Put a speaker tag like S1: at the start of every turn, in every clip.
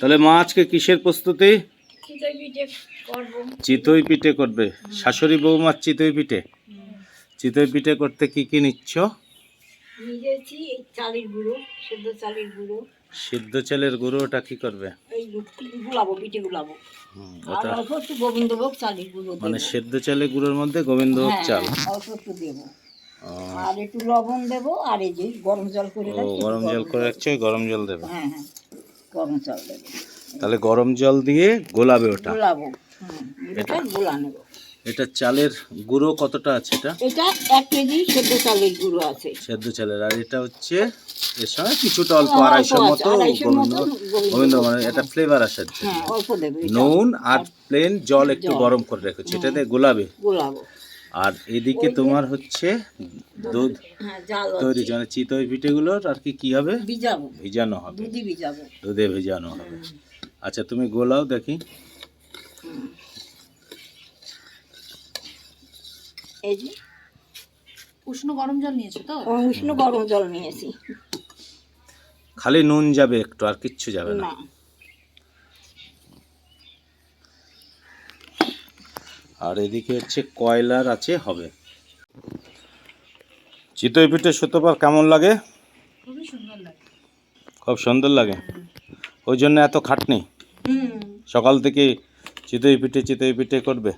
S1: তাহলে মা আজকে কিসের প্রস্তুতি?
S2: চিতই পিঠে করব।
S1: শাশুড়ি বউ বৌমার চিতই পিঠে? চিতই পিঠে করতে কি কি নিচ্ছ?
S2: সেদ্ধ চালের গুঁড়ো
S1: ওটা কি করবে? মানে সেদ্ধ চালের গুঁড়োর মধ্যে গোবিন্দভোগ
S2: হ্যাঁ,
S1: চাল? ও,
S2: আর একটু লবণ দেবো আর এই যে গরম জল করে
S1: গরম জল করে রাখছো গরম জল দেবে।
S2: হ্যাঁ হ্যাঁ। গরম জল দেবো।
S1: তাহলে গরম জল দিয়ে গোলাবে ওটা।
S2: গোলাবো এটা গোলা নেব।
S1: এটা চালের গুঁড়ো কতটা আছে এটা?
S2: এটা এক কেজি সেদ্ধ চালের গুঁড়ো আছে।
S1: সেদ্ধ চালের আর এটা হচ্ছে এর সঙ্গে কিছুটা অল্প আড়াইশোর মতো গোবিন্দ
S2: গোবিন্দ
S1: মানে এটা ফ্লেভার আসার জন্য
S2: হ্যাঁ অল্প দেবে
S1: নুন আর প্লেন জল একটু গরম করে রেখেছো এটা দিয়ে গোলাবে।
S2: গোলাবো।
S1: আর এদিকে তোমার হচ্ছে দুধ
S2: হ্যাঁ
S1: তৈরি মানে চিতই পিঠেগুলোর আর কি কি হবে? ভিজানো হবে। দুধে ভেজানো হবে। আচ্ছা তুমি গোলাও দেখি।
S2: এই যে
S3: উষ্ণ গরম জল নিয়েছো তো?
S2: উষ্ণ গরম জল নিয়েছি।
S1: খালি নুন যাবে একটু আর কিচ্ছু যাবে না। আর এদিকে হচ্ছে কয়লার আছে হবে। চিতই পিঠে সুতোপার কেমন লাগে? খুব সুন্দর লাগে? ওই জন্য এত খাটনি? সকাল থেকে চিতই পিঠে চিতই পিঠে করবে?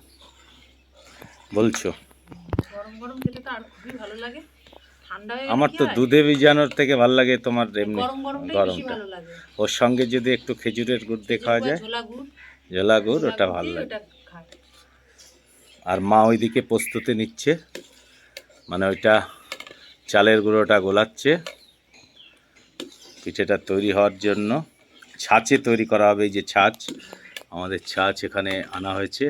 S1: বলছো। আমার তো দুধে ভিজানোর থেকে ভালো লাগে তোমার এমনি গরমটা। ওর সঙ্গে যদি একটু খেজুরের গুড় দিয়ে খাওয়া যায়?
S3: ঝোলা গুড়।
S1: জলা গুড় ওটা ভালো লাগে। আর মা ওইদিকে প্রস্তুতি নিচ্ছে। মানে ওইটা চালের গুঁড়োটা গোলাচ্ছে। পিঠেটা তৈরি হওয়ার জন্য ছাঁচে তৈরি করা হবে এই যে ছাঁচ। আমাদের ছাঁচ এখানে আনা হয়েছে।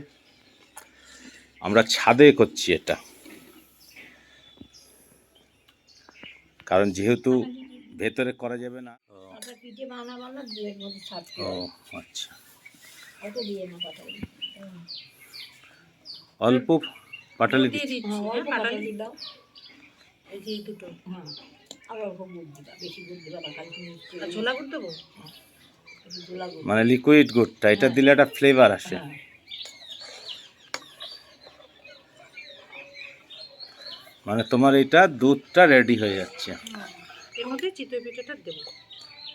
S1: আমরা ছাদে করছি এটা। কারণ যেহেতু ভেতরে করা যাবে না। ও,
S2: আচ্ছা।
S1: অল্প পাটালি
S3: দিচ্ছি।
S2: হ্যাঁ
S3: হ্যাঁ,
S2: অল্প
S3: পাটালি
S2: দাও।
S3: এই যে দুটো।
S2: হ্যাঁ। আর অল্প গুড় দিবা বেশি গুড় দিবা না খালি মিষ্টি
S3: আর ঝোলা গুড় দেবো?
S2: একটু গোলা গুড়।
S1: মানে লিকুইড গুড়টা এটা দিলে একটা ফ্লেভার আসে।
S2: হ্যাঁ।
S1: মানে তোমার এটা দুধটা রেডি হয়ে যাচ্ছে।
S3: এর মধ্যে চিতই পিঠাটা দেবো।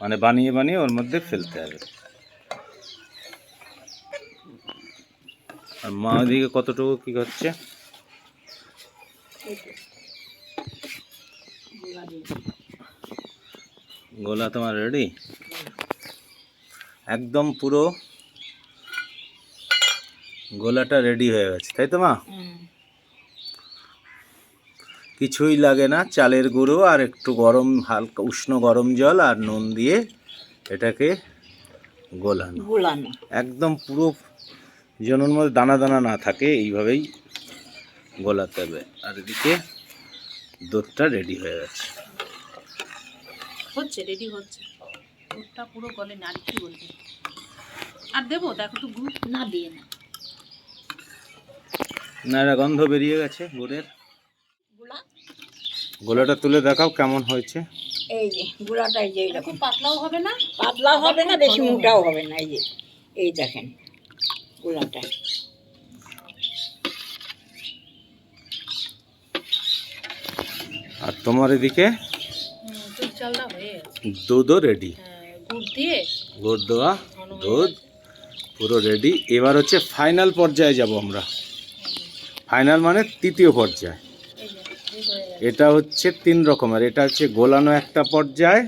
S1: মানে বানিয়ে বানিয়ে ওর মধ্যে ফেলতে হবে। আর মা ওদিকে কতটুকু কি হচ্ছে?
S2: গোলা
S1: তোমার রেডি একদম পুরো গোলাটা রেডি হয়ে গেছে তাই তো মা? কিছুই লাগে না চালের গুঁড়ো আর একটু গরম হালকা উষ্ণ গরম জল আর নুন দিয়ে এটাকে গোলানো।
S2: গোলানো।
S1: একদম পুরো যেন ওর মধ্যে দানা দানা না থাকে এইভাবেই গোলাতে হবে। আর এদিকে দুধটা রেডি হয়ে গেছে।
S3: হচ্ছে রেডি হচ্ছে। গুড়টা পুরো গলে না কি বলব? আর দেবো? দেখো তো গুড়
S2: না দিয়ে না।
S1: না গন্ধ বেরিয়ে গেছে গুড়ের।
S2: গোলা?
S1: গোলাটা তুলে দেখাও কেমন হয়েছে।
S2: এই যে গোলাটা এই যে এরকম
S3: পাতলাও হবে না?
S2: পাতলা হবে না বেশি মোটাও হবে না এই যে এই দেখেন। গোলাটা
S1: আর তোমার এদিকে? দুধও রেডি
S3: গুড়
S1: দেওয়া, দুধ, পুরো রেডি এবার হচ্ছে ফাইনাল পর্যায়ে যাব আমরা। ফাইনাল মানে তৃতীয় পর্যায়ে। এটা হচ্ছে তিন রকমের। এটা হচ্ছে গোলানো একটা পর্যায়,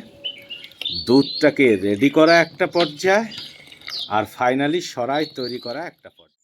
S1: দুধটাকে রেডি করা একটা পর্যায় আর ফাইনালি সরাই তৈরি করা একটা পর্যায়।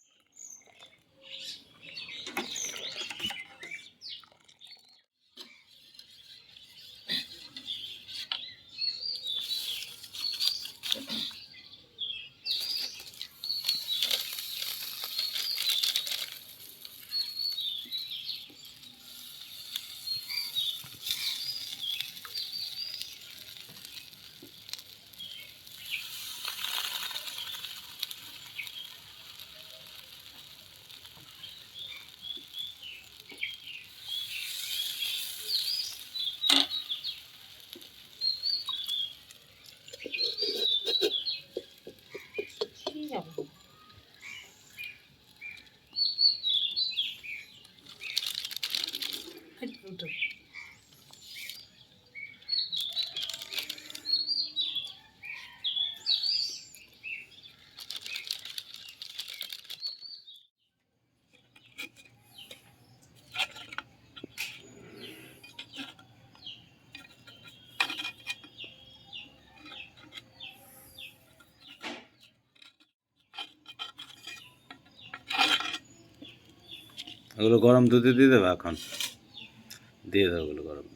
S1: ওগুলো গরম দুধে দিয়ে দেবো এখন? দিয়ে দেবো ওগুলো গরম।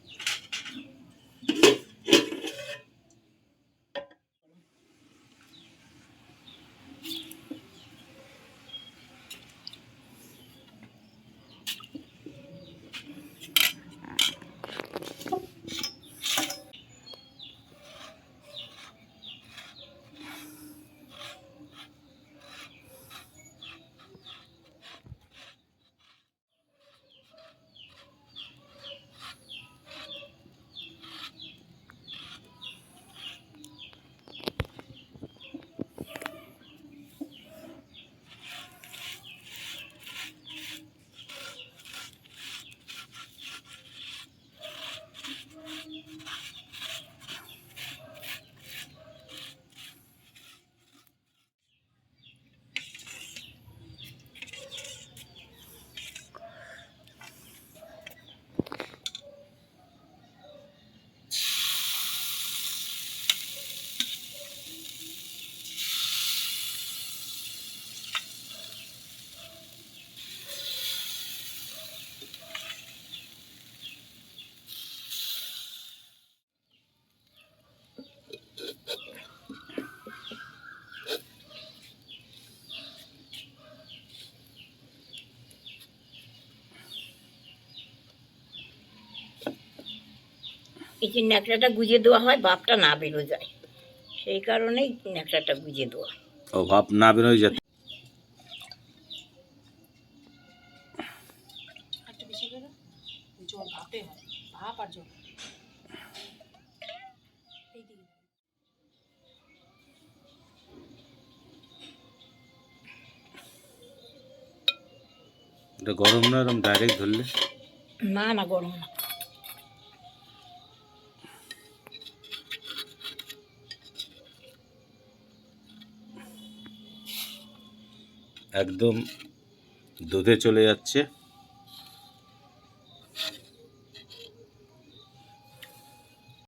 S2: এই যে ন্যাকড়াটা গুজে দেওয়া হয় বাপটা না বেরো যায়। সেই কারণেই ন্যাকড়াটা গুজে দেওয়া
S1: ও ভাব না বেরোয় যেত
S3: হয়
S1: গরম না এরকম ডাইরেক্ট ধরলে?
S2: না না গরম না।
S1: একদম দুধে চলে যাচ্ছে।